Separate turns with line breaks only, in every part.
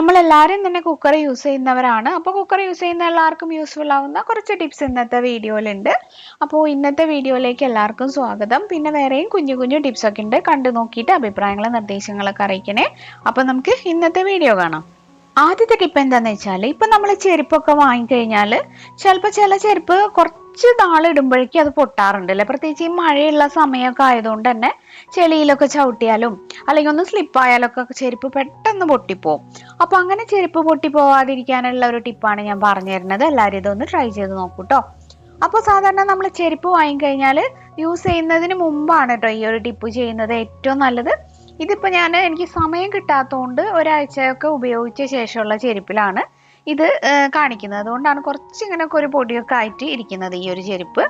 നമ്മളെല്ലാവരും തന്നെ cooker use ചെയ്യുന്നവരാണ്. അപ്പോൾ കുക്കർ യൂസ് ചെയ്യുന്ന എല്ലാവർക്കും യൂസ്ഫുൾ ആവുന്ന കുറച്ച് ടിപ്സ് ഇന്നത്തെ വീഡിയോയിലുണ്ട്. അപ്പോൾ ഇന്നത്തെ വീഡിയോയിലേക്ക് എല്ലാവർക്കും സ്വാഗതം. പിന്നെ വേറെയും കുഞ്ഞു കുഞ്ഞു ടിപ്സൊക്കെ ഉണ്ട്. കണ്ടു നോക്കിയിട്ട് അഭിപ്രായങ്ങളും നിർദ്ദേശങ്ങളൊക്കെ അറിയിക്കണേ. അപ്പോൾ നമുക്ക് ഇന്നത്തെ വീഡിയോ കാണാം. ആദ്യത്തെ ടിപ്പ് എന്താണെന്ന് വെച്ചാൽ ഇപ്പം നമ്മൾ ചെരുപ്പൊക്കെ വാങ്ങിക്കഴിഞ്ഞാൽ ചിലപ്പോൾ ചില ചെരുപ്പ് കുറച്ച് നാളിടുമ്പോഴേക്കും അത് പൊട്ടാറുണ്ട് അല്ലേ പ്രത്യേകിച്ച് ഈ മഴയുള്ള സമയമൊക്കെ ആയതുകൊണ്ട് തന്നെ ചെളിയിലൊക്കെ ചവിട്ടിയാലും അല്ലെങ്കിൽ ഒന്ന് സ്ലിപ്പായാലൊക്കെ ചെരുപ്പ് പെട്ടെന്ന് പൊട്ടിപ്പോവും. അപ്പൊ അങ്ങനെ ചെരുപ്പ് പൊട്ടിപ്പോവാതിരിക്കാനുള്ള ഒരു ടിപ്പാണ് ഞാൻ പറഞ്ഞു തരുന്നത്. എല്ലാവരും ഇതൊന്ന് ട്രൈ ചെയ്ത് നോക്കൂട്ടോ അപ്പോൾ സാധാരണ നമ്മൾ ചെരുപ്പ് വാങ്ങിക്കഴിഞ്ഞാൽ യൂസ് ചെയ്യുന്നതിന് മുമ്പാണ് കേട്ടോ ഈ ഒരു ടിപ്പ് ചെയ്യുന്നത് ഏറ്റവും നല്ലത്. ഇതിപ്പോൾ ഞാൻ എനിക്ക് സമയം കിട്ടാത്തതുകൊണ്ട് ഒരാഴ്ചയൊക്കെ ഉപയോഗിച്ച ശേഷമുള്ള ചെരുപ്പിലാണ് ഇത് കാണിക്കുന്നത്. അതുകൊണ്ടാണ് കുറച്ച് ഇങ്ങനെ ഒരു പൊടിയൊക്കെ ആയിട്ട് ഇരിക്കുന്നത് ഈ ഒരു ചെരുപ്പ്.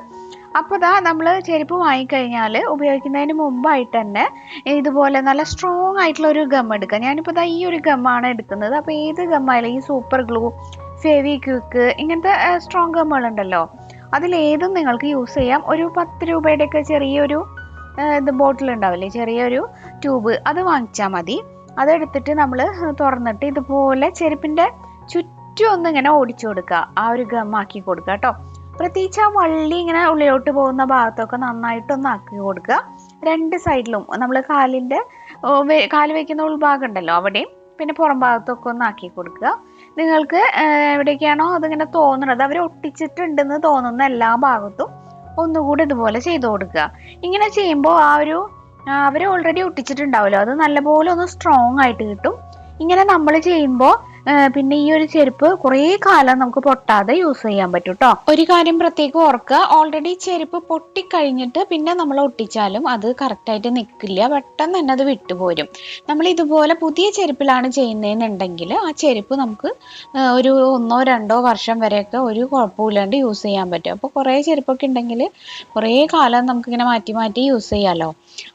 അപ്പോൾ ഇതാ നമ്മൾ ചെരുപ്പ് വാങ്ങിക്കഴിഞ്ഞാൽ ഉപയോഗിക്കുന്നതിന് മുമ്പായിട്ട് തന്നെ ഇതുപോലെ നല്ല സ്ട്രോങ് ആയിട്ടുള്ള ഒരു ഗം എടുക്കുക. ഞാനിപ്പോൾ ഇതാ ഈ ഒരു ഗമ്മാണ് എടുക്കുന്നത്. അപ്പോൾ ഏത് ഗമ്മായാലും ഈ സൂപ്പർ ഗ്ലൂ ഫേവി ക്യൂക്ക് ഇങ്ങനത്തെ സ്ട്രോങ് ഗമ്മുകളുണ്ടല്ലോ അതിലേതും നിങ്ങൾക്ക് യൂസ് ചെയ്യാം. ഒരു പത്ത് രൂപയുടെയൊക്കെ ചെറിയൊരു ഇത് ബോട്ടിൽ ഉണ്ടാവില്ലേ? ചെറിയൊരു ട്യൂബ് അത് വാങ്ങിച്ചാൽ മതി. അതെടുത്തിട്ട് നമ്മൾ തുറന്നിട്ട് ഇതുപോലെ ചെരുപ്പിന്റെ ചുറ്റും ഒന്ന് ഇങ്ങനെ ഓടിച്ചു കൊടുക്കുക. ആ ഒരു ഗമ്മാക്കി കൊടുക്കുക കേട്ടോ. പ്രത്യേകിച്ച് ആ വള്ളി ഇങ്ങനെ ഉള്ളിലോട്ട് പോകുന്ന ഭാഗത്തൊക്കെ നന്നായിട്ടൊന്ന് ആക്കി കൊടുക്കുക. രണ്ട് സൈഡിലും നമ്മൾ കാലിന്റെ കാൽ വയ്ക്കുന്ന ഉൾഭാഗം ഉണ്ടല്ലോ അവിടെയും പിന്നെ പുറം ഭാഗത്തൊക്കെ ഒന്ന് ആക്കി കൊടുക്കുക. നിങ്ങൾക്ക് എവിടേക്കാണോ അതിങ്ങനെ തോന്നുന്നത് അവർ ഒട്ടിച്ചിട്ടുണ്ടെന്ന് തോന്നുന്ന എല്ലാ ഭാഗത്തും ഒന്നുകൂടി ഇതുപോലെ ചെയ്തു കൊടുക്കുക. ഇങ്ങനെ ചെയ്യുമ്പോൾ ആ ഒരു അവർ ഓൾറെഡി ഒട്ടിച്ചിട്ടുണ്ടാവുമല്ലോ. അത് നല്ലപോലെ ഒന്ന് സ്ട്രോങ് ആയിട്ട് കിട്ടും. ഇങ്ങനെ നമ്മൾ ചെയ്യുമ്പോൾ പിന്നെ ഈ ഒരു ചെരുപ്പ് കുറേ കാലം നമുക്ക് പൊട്ടാതെ യൂസ് ചെയ്യാൻ പറ്റും കേട്ടോ ഒരു കാര്യം പ്രത്യേകം ഓർക്കുക. ഓൾറെഡി ചെരുപ്പ് പൊട്ടിക്കഴിഞ്ഞിട്ട് പിന്നെ നമ്മൾ ഒട്ടിച്ചാലും അത് കറക്റ്റായിട്ട് നിൽക്കില്ല പെട്ടെന്ന് തന്നെ അത് വിട്ടുപോരും നമ്മൾ ഇതുപോലെ പുതിയ ചെരുപ്പിലാണ് ചെയ്യുന്നതെന്നുണ്ടെങ്കിൽ ആ ചെരുപ്പ് നമുക്ക് ഒരു ഒന്നോ രണ്ടോ വർഷം വരെയൊക്കെ ഒരു കുഴപ്പമില്ലാണ്ട് യൂസ് ചെയ്യാൻ പറ്റും. അപ്പോൾ കുറേ ചെരുപ്പൊക്കെ ഉണ്ടെങ്കിൽ കുറേ കാലം നമുക്കിങ്ങനെ മാറ്റി മാറ്റി യൂസ് ചെയ്യാമല്ലോ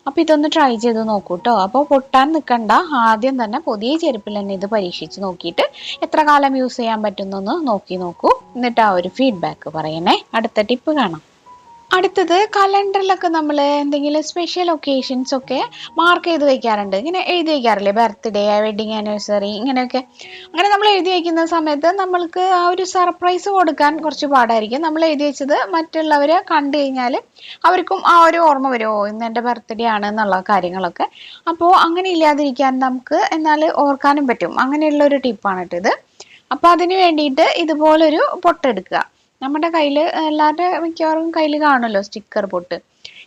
അപ്പോൾ ഇതൊന്ന് ട്രൈ ചെയ്ത് നോക്കൂ കേട്ടോ അപ്പോൾ പൊട്ടാൻ നിൽക്കണ്ട. ആദ്യം തന്നെ പുതിയ ചെരുപ്പിൽ തന്നെ ഇത് പരീക്ഷിച്ച് നോക്കിയിട്ട് എത്ര കാലം യൂസ് ചെയ്യാൻ പറ്റുന്നൊന്ന് നോക്കി നോക്കൂ. എന്നിട്ട് ആ ഒരു ഫീഡ്ബാക്ക് പറയണേ. അടുത്ത ടിപ്പ് കാണാം. അടുത്തത് കലണ്ടറിലൊക്കെ നമ്മൾ എന്തെങ്കിലും സ്പെഷ്യൽ ഒക്കേഷൻസ് ഒക്കെ മാർക്ക് ചെയ്ത് വെക്കാറുണ്ട്. ഇങ്ങനെ എഴുതി വെക്കാറില്ലേ? ബർത്ത്ഡേ വെഡിങ് ആനിവേഴ്സറി ഇങ്ങനെയൊക്കെ. അങ്ങനെ നമ്മൾ എഴുതി വയ്ക്കുന്ന സമയത്ത് നമ്മൾക്ക് ആ ഒരു സർപ്രൈസ് കൊടുക്കാൻ കുറച്ച് പാടായിരിക്കും. നമ്മൾ എഴുതി വെച്ചത് മറ്റുള്ളവർ കണ്ടു കഴിഞ്ഞാൽ അവർക്കും ആ ഒരു ഓർമ്മ വരുമോ ഇന്ന് എന്റെ ബർത്ത്ഡേ ആണ് എന്നുള്ള കാര്യങ്ങളൊക്കെ. അപ്പോൾ അങ്ങനെ ഇല്ലാതിരിക്കാൻ നമുക്ക് എന്നാൽ ഓർക്കാനും പറ്റും. അങ്ങനെയുള്ള ഒരു ടിപ്പാണ് കേട്ടോ ഇത് അപ്പോൾ അതിന് വേണ്ടിയിട്ട് ഇതുപോലൊരു പൊട്ടെടുക്കുക. നമ്മുടെ കയ്യിൽ എല്ലാവരുടെ മിക്കവാറും കയ്യിൽ കാണുമല്ലോ സ്റ്റിക്കർ പൊട്ട്.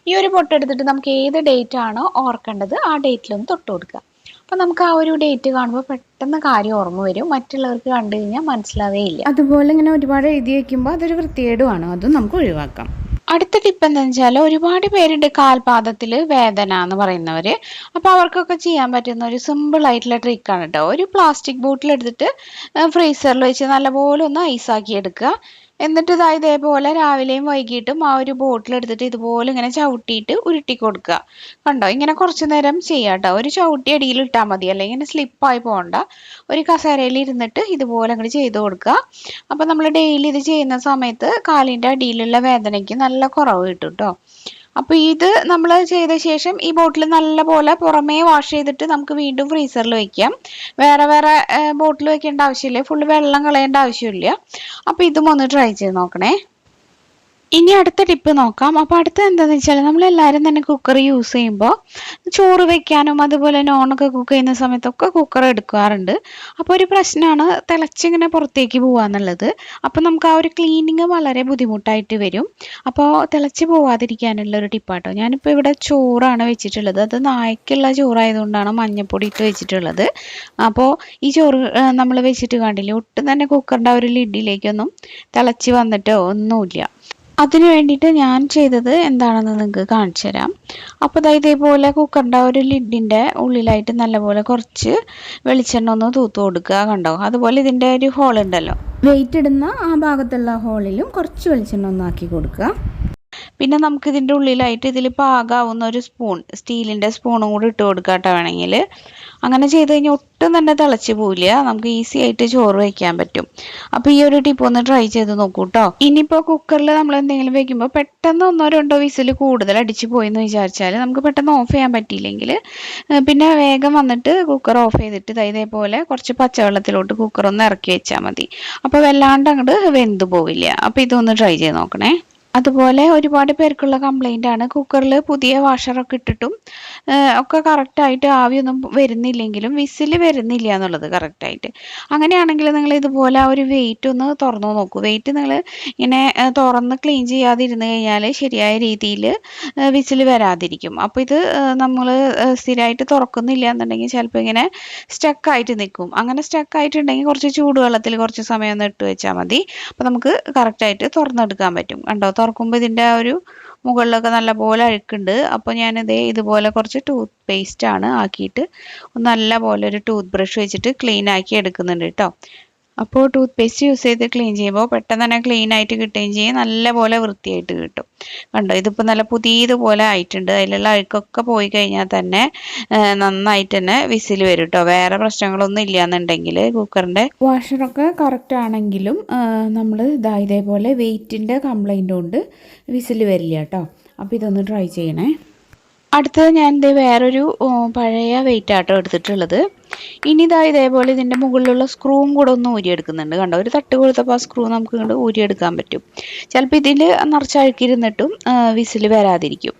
ഈ ഒരു പൊട്ട് എടുത്തിട്ട് നമുക്ക് ഏത് ഡേറ്റ് ആണോ ഓർക്കേണ്ടത് ആ ഡേറ്റിൽ ഒന്ന് തൊട്ട് കൊടുക്കുക. അപ്പോൾ നമുക്ക് ആ ഒരു ഡേറ്റ് കാണുമ്പോൾ പെട്ടെന്ന് കാര്യം ഓർമ്മ വരും. മറ്റുള്ളവർക്ക് കണ്ടു കഴിഞ്ഞാൽ മനസ്സിലാവേ ഇല്ല.
അതുപോലെ ഇങ്ങനെ ഒരുപാട് എഴുതി വയ്ക്കുമ്പോൾ അതൊരു വൃത്തികേടുമാണ്. അതും നമുക്ക് ഒഴിവാക്കാം.
അടുത്ത ടിപ്പ് എന്താണെന്ന് വെച്ചാൽ ഒരുപാട് പേരുണ്ട് കാൽപാദത്തിൽ വേദന എന്ന് പറയുന്നവർ അപ്പോൾ അവർക്കൊക്കെ ചെയ്യാൻ പറ്റുന്ന ഒരു സിമ്പിൾ ആയിട്ടുള്ള ട്രിക്കാണ് കേട്ടോ ഒരു പ്ലാസ്റ്റിക് ബോട്ടിൽ എടുത്തിട്ട് ഫ്രീസറിൽ വെച്ച് നല്ലപോലെ ഒന്ന് ഐസാക്കി എടുക്കുക. എന്നിട്ട് ഇതാ ഇതേപോലെ രാവിലെയും വൈകിട്ടും ആ ഒരു ബോട്ടിൽ എടുത്തിട്ട് ഇതുപോലെ ഇങ്ങനെ ചവിട്ടിയിട്ട് ഉരുട്ടി കൊടുക്കുക. കണ്ടോ? ഇങ്ങനെ കുറച്ചു നേരം ചെയ്യാം കേട്ടോ. ഒരു ചവിട്ടി അടിയിൽ ഇട്ടാൽ മതി. അല്ലെങ്കിൽ ഇങ്ങനെ സ്ലിപ്പായി പോകണ്ട. ഒരു കസേരയിൽ ഇരുന്നിട്ട് ഇതുപോലെ അങ്ങോട്ട് ചെയ്ത് കൊടുക്കുക. അപ്പോൾ നമ്മൾ ഡെയിലി ഇത് ചെയ്യുന്ന സമയത്ത് കാലിന്റെ അടിയിലുള്ള വേദനയ്ക്ക് നല്ല കുറവ് കിട്ടും കേട്ടോ. അപ്പോൾ ഇത് നമ്മൾ ചെയ്ത ശേഷം ഈ ബോട്ടിൽ നല്ലപോലെ പുറമേ വാഷ് ചെയ്തിട്ട് നമുക്ക് വീണ്ടും ഫ്രീസറിൽ വെക്കാം. വേറെ വേറെ ബോട്ടിൽ വെക്കേണ്ട ആവശ്യമില്ല. ഫുള്ള് വെള്ളം കളയേണ്ട ആവശ്യമില്ല. അപ്പോൾ ഇതും ഒന്ന് ട്രൈ ചെയ്ത് നോക്കണേ. ഇനി അടുത്ത ടിപ്പ് നോക്കാം. അപ്പോൾ അടുത്ത എന്താണെന്ന് വെച്ചാൽ നമ്മൾ നമ്മളെല്ലാവരും തന്നെ കുക്കർ യൂസ് ചെയ്യുമ്പോൾ ചോറ് വെക്കാനും അതുപോലെ നോണൊക്കെ കുക്ക് ചെയ്യുന്ന സമയത്തൊക്കെ കുക്കർ എടുക്കാറുണ്ട്. അപ്പോൾ ഒരു പ്രശ്നമാണ് തിളച്ചിങ്ങനെ പുറത്തേക്ക് പോകാന്നുള്ളത് അപ്പോൾ നമുക്ക് ആ ഒരു ക്ലീനിങ് വളരെ ബുദ്ധിമുട്ടായിട്ട് വരും. അപ്പോൾ തിളച്ച് പോവാതിരിക്കാനുള്ള ഒരു ടിപ്പാട്ടോ ഞാനിപ്പോൾ ഇവിടെ ചോറാണ് വെച്ചിട്ടുള്ളത്. അത് നായ്ക്കുള്ള ചോറായതുകൊണ്ടാണ് മഞ്ഞപ്പൊടി ഇട്ട് വെച്ചിട്ടുള്ളത്. അപ്പോൾ ഈ ചോറ് നമ്മൾ വെച്ചിട്ട് കണ്ടില്ലേ ഒട്ടും തന്നെ കുക്കറിന്റെ ആ ഒരു ലിഡിലേക്കൊന്നും തിളച്ച് വന്നിട്ടോ ഒന്നുമില്ല. അതിന് വേണ്ടിയിട്ട് ഞാൻ ചെയ്തത് എന്താണെന്ന് നിങ്ങൾക്ക് കാണിച്ചു തരാം. അപ്പോൾ ഇതാ ഇതേപോലെ കുക്കറിന്റെ ഒരു ലിഡിന്റെ ഉള്ളിലായിട്ട് നല്ലപോലെ കുറച്ച് വെളിച്ചെണ്ണ ഒന്ന് തൂത്ത് കൊടുക്കുക കണ്ടോ? അതുപോലെ ഇതിന്റെ ഒരു ഹോൾ ഉണ്ടല്ലോ
വെയിറ്റ് ഇടുന്ന ആ ഭാഗത്തുള്ള ഹോളിലും കുറച്ച് വെളിച്ചെണ്ണ ഒന്നാക്കി കൊടുക്കുക.
പിന്നെ നമുക്ക് ഇതിന്റെ ഉള്ളിലായിട്ട് ഇതിൽ പാകാവുന്ന ഒരു സ്പൂൺ സ്റ്റീലിന്റെ സ്പൂണും കൂടി ഇട്ട് കൊടുക്കാട്ടോ വേണമെങ്കിൽ. അങ്ങനെ ചെയ്ത് കഴിഞ്ഞാൽ ഒട്ടും തന്നെ തിളച്ച് പോവില്ല. നമുക്ക് ഈസി ആയിട്ട് ചോറ് വയ്ക്കാൻ പറ്റും. അപ്പോൾ ഈ ഒരു ടിപ്പ് ഒന്ന് ട്രൈ ചെയ്ത് നോക്കൂ കേട്ടോ ഇനിയിപ്പോൾ കുക്കറിൽ നമ്മൾ എന്തെങ്കിലും വെക്കുമ്പോൾ പെട്ടെന്ന് ഒന്നോ രണ്ടോ വിസിൽ കൂടുതൽ അടിച്ച് പോയി എന്ന് വിചാരിച്ചാൽ നമുക്ക് പെട്ടെന്ന് ഓഫ് ചെയ്യാൻ പറ്റിയില്ലെങ്കിൽ പിന്നെ വേഗം വന്നിട്ട് കുക്കർ ഓഫ് ചെയ്തിട്ട് ഇതേപോലെ കുറച്ച് പച്ചവെള്ളത്തിലോട്ട് കുക്കർ ഒന്ന് ഇറക്കി വെച്ചാൽ മതി. അപ്പോൾ വല്ലാണ്ട് അങ്ങോട്ട് വെന്ത് പോവില്ല. അപ്പോൾ ഇതൊന്ന് ട്രൈ ചെയ്ത് നോക്കണേ. അതുപോലെ ഒരുപാട് പേർക്കുള്ള കംപ്ലൈന്റ് ആണ്. കുക്കറിൽ പുതിയ വാഷറൊക്കെ ഇട്ടിട്ടും ഒക്കെ കറക്റ്റായിട്ട് ആവിയൊന്നും വരുന്നില്ലെങ്കിലും വിസിൽ വരുന്നില്ല എന്നുള്ളത് കറക്റ്റായിട്ട് അങ്ങനെയാണെങ്കിൽ നിങ്ങൾ ഇതുപോലെ ആ ഒരു വെയിറ്റ് ഒന്ന് തുറന്നു നോക്കൂ. വെയിറ്റ് നിങ്ങൾ ഇങ്ങനെ തുറന്ന് ക്ലീൻ ചെയ്യാതിരുന്ന് കഴിഞ്ഞാൽ ശരിയായ രീതിയിൽ വിസിൽ വരാതിരിക്കും. അപ്പോൾ ഇത് നമ്മൾ സ്ഥിരമായിട്ട് തുറക്കുന്നില്ല എന്നുണ്ടെങ്കിൽ ചിലപ്പോൾ ഇങ്ങനെ സ്റ്റക്കായിട്ട് നിൽക്കും. അങ്ങനെ സ്റ്റക്കായിട്ടുണ്ടെങ്കിൽ കുറച്ച് ചൂടുവെള്ളത്തിൽ കുറച്ച് സമയം ഒന്ന് ഇട്ട് വെച്ചാൽ മതി. അപ്പോൾ നമുക്ക് കറക്റ്റായിട്ട് തുറന്നെടുക്കാൻ പറ്റും. കണ്ടോ? തുറക്കുമ്പോൾ ഇതിന്റെ ആ ഒരു മുകളിലൊക്കെ നല്ലപോലെ അഴുക്കുണ്ട്. അപ്പോൾ ഞാനിത് ഇതുപോലെ കുറച്ച് ടൂത്ത് പേസ്റ്റ് ആണ് ആക്കിയിട്ട് നല്ല പോലെ ഒരു ടൂത്ത് ബ്രഷ് വെച്ചിട്ട് ക്ലീൻ ആക്കി എടുക്കുന്നുണ്ട് കേട്ടോ അപ്പോൾ ടൂത്ത് പേസ്റ്റ് യൂസ് ചെയ്ത് ക്ലീൻ ചെയ്യുമ്പോൾ പെട്ടെന്ന് തന്നെ ക്ലീൻ ആയിട്ട് കിട്ടുകയും ചെയ്യും. നല്ലപോലെ വൃത്തിയായിട്ട് കിട്ടും. കണ്ടോ? ഇതിപ്പോൾ നല്ല പുതിയതുപോലെ ആയിട്ടുണ്ട്. അതിലുള്ള അഴുക്കൊക്കെ പോയി കഴിഞ്ഞാൽ തന്നെ നന്നായിട്ട് തന്നെ വിസിൽ വരും കേട്ടോ വേറെ പ്രശ്നങ്ങളൊന്നും ഇല്ല എന്നുണ്ടെങ്കിൽ കുക്കറിന്റെ
വാഷറൊക്കെ കറക്റ്റ് ആണെങ്കിലും നമ്മൾ ഇതാ ഇതേപോലെ വെയിറ്റിന്റെ കംപ്ലൈന്റ് കൊണ്ട് വിസിൽ വരില്ല കേട്ടോ അപ്പോൾ ഇതൊന്ന് ട്രൈ ചെയ്യണേ.
അടുത്തത് ഞാൻ ഇത് വേറൊരു പഴയ വെയിറ്റ് ആട്ടോ എടുത്തിട്ടുള്ളത്. ഇനി ഇതാ ഇതേപോലെ ഇതിന്റെ മുകളിലുള്ള സ്ക്രൂവും കൂടെ ഒന്ന് ഊരിയെടുക്കുന്നുണ്ട്. കണ്ടോ? ഒരു തട്ട് കൊടുത്തപ്പോൾ ആ സ്ക്രൂ നമുക്ക് ഇങ്ങോട്ട് ഊരിയെടുക്കാൻ പറ്റും. ചിലപ്പോൾ ഇതിൽ നിറച്ചഴുക്കിരുന്നിട്ടും വിസിൽ വരാതിരിക്കും.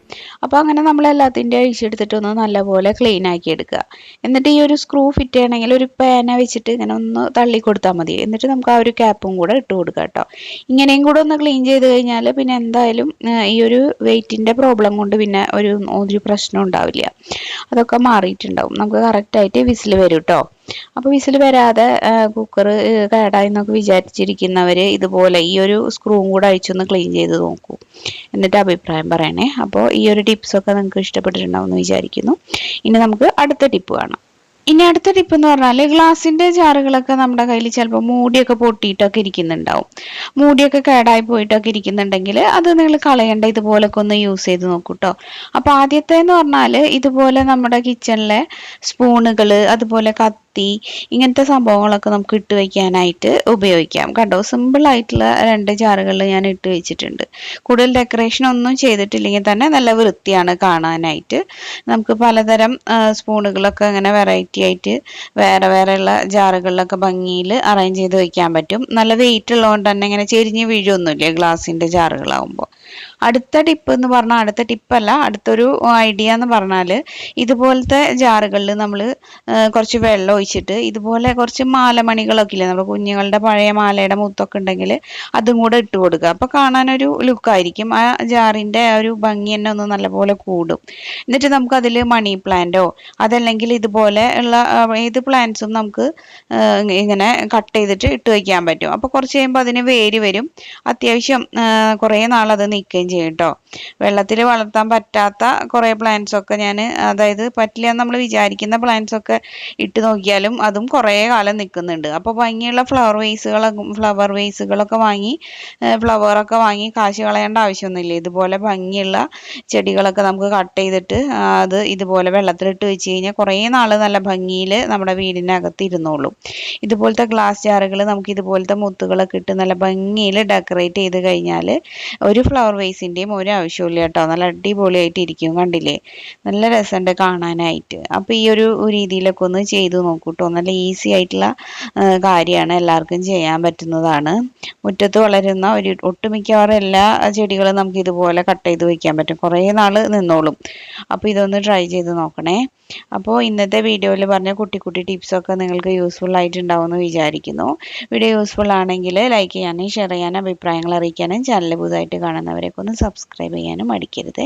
അപ്പോൾ അങ്ങനെ നമ്മൾ എല്ലാത്തിന്റെ അഴിച്ചെടുത്തിട്ട് ഒന്ന് നല്ലപോലെ ക്ലീൻ ആക്കി എടുക്കുക. എന്നിട്ട് ഈ ഒരു സ്ക്രൂ ഫിറ്റ് ചെയ്യണമെങ്കിൽ ഒരു പേന വെച്ചിട്ട് ഇങ്ങനെ ഒന്ന് തള്ളി കൊടുത്താൽ മതി. എന്നിട്ട് നമുക്ക് ആ ഒരു ക്യാപ്പും കൂടെ ഇട്ട് കൊടുക്കുക കേട്ടോ. ഇങ്ങനെയും കൂടെ ഒന്ന് ക്ലീൻ ചെയ്ത് കഴിഞ്ഞാൽ പിന്നെ എന്തായാലും ഈ ഒരു വെയിറ്റിന്റെ പ്രോബ്ലം കൊണ്ട് പിന്നെ ഒരു ഒരു പ്രശ്നം ഉണ്ടാവില്ല. അതൊക്കെ മാറിയിട്ടുണ്ടാവും. നമുക്ക് കറക്റ്റായിട്ട് വിസിൽ വരും. കേട്ടോ അപ്പോൾ വിസിൽ വരാതെ കുക്കർ കേടായി എന്നൊക്കെ വിചാരിച്ചിരിക്കുന്നവർ ഇതുപോലെ ഈ ഒരു സ്ക്രൂവും കൂടെ അഴിച്ചൊന്ന് ക്ലീൻ ചെയ്ത് നോക്കൂ. എന്നിട്ട് അഭിപ്രായം പറയണേ. അപ്പോൾ ഈ ഒരു ടിപ്സൊക്കെ നിങ്ങൾക്ക് ഇഷ്ടപ്പെട്ടിട്ടുണ്ടാവും എന്ന് വിചാരിക്കുന്നു. ഇനി നമുക്ക് അടുത്ത ടിപ്പ് കാണാം. ഇനി അടുത്ത ടിപ്പ് എന്ന് പറഞ്ഞാൽ ഗ്ലാസിന്റെ ജാറുകളൊക്കെ നമ്മുടെ കയ്യിൽ ചിലപ്പോൾ മൂടിയൊക്കെ പൊട്ടിയിട്ടൊക്കെ ഇരിക്കുന്നുണ്ടാവും. മൂടിയൊക്കെ കേടായി പോയിട്ടൊക്കെ ഇരിക്കുന്നുണ്ടെങ്കിൽ അത് നിങ്ങൾ കളയണ്ട ഇതുപോലൊക്കെ ഒന്ന് യൂസ് ചെയ്ത് നോക്കൂട്ടോ അപ്പോൾ ആദ്യത്തെ എന്ന് പറഞ്ഞാൽ ഇതുപോലെ നമ്മുടെ കിച്ചണിലെ സ്പൂണുകൾ അതുപോലെ കത്തി ഇങ്ങനത്തെ സംഭവങ്ങളൊക്കെ നമുക്ക് ഇട്ട് വയ്ക്കാനായിട്ട് ഉപയോഗിക്കാം. കണ്ടോ? സിമ്പിൾ ആയിട്ടുള്ള രണ്ട് ജാറുകളിൽ ഞാൻ ഇട്ട് വെച്ചിട്ടുണ്ട്. കൂടുതൽ ഡെക്കറേഷൻ ഒന്നും ചെയ്തിട്ടില്ലെങ്കിൽ തന്നെ നല്ല വൃത്തിയാണ് കാണാനായിട്ട്. നമുക്ക് പലതരം സ്പൂണുകളൊക്കെ അങ്ങനെ വെറൈറ്റി ആയിട്ട് വേറെ വേറെ ഉള്ള ജാറുകളിലൊക്കെ ഭംഗിയിൽ അറേഞ്ച് ചെയ്ത് വെക്കാൻ പറ്റും. നല്ല വെയിറ്റ് ഉള്ളതുകൊണ്ട് തന്നെ ഇങ്ങനെ ചെരിഞ്ഞ് വീഴൊന്നുമില്ല ഗ്ലാസിന്റെ ജാറുകളാവുമ്പോൾ അടുത്ത ടിപ്പ് എന്ന് പറഞ്ഞാൽ അടുത്ത ടിപ്പല്ല അടുത്തൊരു ഐഡിയ എന്ന് പറഞ്ഞാൽ ഇതുപോലത്തെ ജാറുകളിൽ നമ്മൾ കുറച്ച് വെള്ളം ഒഴിച്ചിട്ട് ഇതുപോലെ കുറച്ച് മാലമണികളൊക്കെ ഇല്ലേ നമ്മുടെ കുഞ്ഞുങ്ങളുടെ പഴയ മാലയുടെ മുത്തൊക്കെ ഉണ്ടെങ്കിൽ അതും കൂടെ ഇട്ട് കൊടുക്കുക. അപ്പോൾ കാണാനൊരു ലുക്കായിരിക്കും ആ ജാറിന്റെ ആ ഒരു ഭംഗി തന്നെ ഒന്ന് നല്ലപോലെ കൂടും. എന്നിട്ട് നമുക്ക് അതിൽ മണി പ്ലാന്റോ അതല്ലെങ്കിൽ ഇതുപോലെ ഉള്ള ഏത് പ്ലാന്റ്സും നമുക്ക് ഇങ്ങനെ കട്ട് ചെയ്തിട്ട് ഇട്ട് വയ്ക്കാൻ പറ്റും. അപ്പോൾ കുറച്ച് കഴിയുമ്പോൾ അതിന് വേര് വരും. അത്യാവശ്യം കുറേ കുറേ നാളത് നിൽക്കുകയും ചെയ്യും കേട്ടോ വെള്ളത്തിൽ വളർത്താൻ പറ്റാത്ത കുറേ പ്ലാന്റ്സ് ഒക്കെ ഞാൻ അതായത് പറ്റില്ല നമ്മൾ വിചാരിക്കുന്ന പ്ലാന്റ്സ് ഒക്കെ ഇട്ട് നോക്കിയാലും അതും കുറേ കാലം നിൽക്കുന്നുണ്ട്. അപ്പോൾ ഭംഗിയുള്ള ഫ്ലവർ വേസുകളൊക്കെ ഫ്ലവർ വേസുകളൊക്കെ വാങ്ങി ഫ്ലവറൊക്കെ വാങ്ങി കാശ് കളയേണ്ട ആവശ്യമൊന്നുമില്ല. ഇതുപോലെ ഭംഗിയുള്ള ചെടികളൊക്കെ നമുക്ക് കട്ട് ചെയ്തിട്ട് അത് ഇതുപോലെ വെള്ളത്തിലിട്ട് വെച്ച് കഴിഞ്ഞാൽ കുറേ നാൾ നല്ല ഭംഗിയിൽ നമ്മുടെ വീടിനകത്ത് ഇരുന്നോളും. ഇതുപോലത്തെ ഗ്ലാസ് ജാറുകൾ നമുക്ക് ഇതുപോലത്തെ മുത്തുകളൊക്കെ ഇട്ട് നല്ല ഭംഗിയിൽ ഡെക്കറേറ്റ് ചെയ്ത് കഴിഞ്ഞാൽ ഒരു ഫ്ലവർ വേസിന്റെയും ഒരു ആവശ്യമില്ല കേട്ടോ. നല്ല അടിപൊളിയായിട്ട് ഇരിക്കും കണ്ടില്ലേ? നല്ല രസമുണ്ട് കാണാനായിട്ട്. അപ്പോൾ ഈ ഒരു രീതിയിലൊക്കെ ഒന്ന് ചെയ്തു നോക്കൂട്ടോ. നല്ല ഈസി ആയിട്ടുള്ള കാര്യമാണ് എല്ലാവർക്കും ചെയ്യാൻ പറ്റുന്നതാണ്. മുറ്റത്ത് വളരുന്ന ഒരു ഒട്ടുമിക്കവാറും എല്ലാ ചെടികളും നമുക്ക് ഇതുപോലെ കട്ട് ചെയ്ത് വയ്ക്കാൻ പറ്റും. കുറേ നാൾ നിന്നോളും. അപ്പോൾ ഇതൊന്ന് ട്രൈ ചെയ്ത് നോക്കണേ. അപ്പോൾ ഇന്നത്തെ വീഡിയോയിൽ പറഞ്ഞ കുട്ടി കുട്ടി ടിപ്സൊക്കെ നിങ്ങൾക്ക് യൂസ്ഫുൾ ആയിട്ടുണ്ടാവുമെന്ന് വിചാരിക്കുന്നു. വീഡിയോ യൂസ്ഫുൾ ആണെങ്കിൽ ലൈക്ക് ചെയ്യാനും ഷെയർ ചെയ്യാനും അഭിപ്രായങ്ങൾ അറിയിക്കാനും ചാനൽ പുതുതായിട്ട് കാണുന്നവരൊക്കെ ഒന്ന് സബ്സ്ക്രൈബ് ചെയ്യാനും മടിക്കരുത്.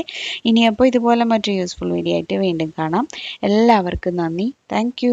ഇനിയപ്പോൾ ഇതുപോലെ മറ്റു യൂസ്ഫുൾ വീഡിയോ ആയിട്ട് വീണ്ടും കാണാം. എല്ലാവർക്കും നന്ദി. താങ്ക്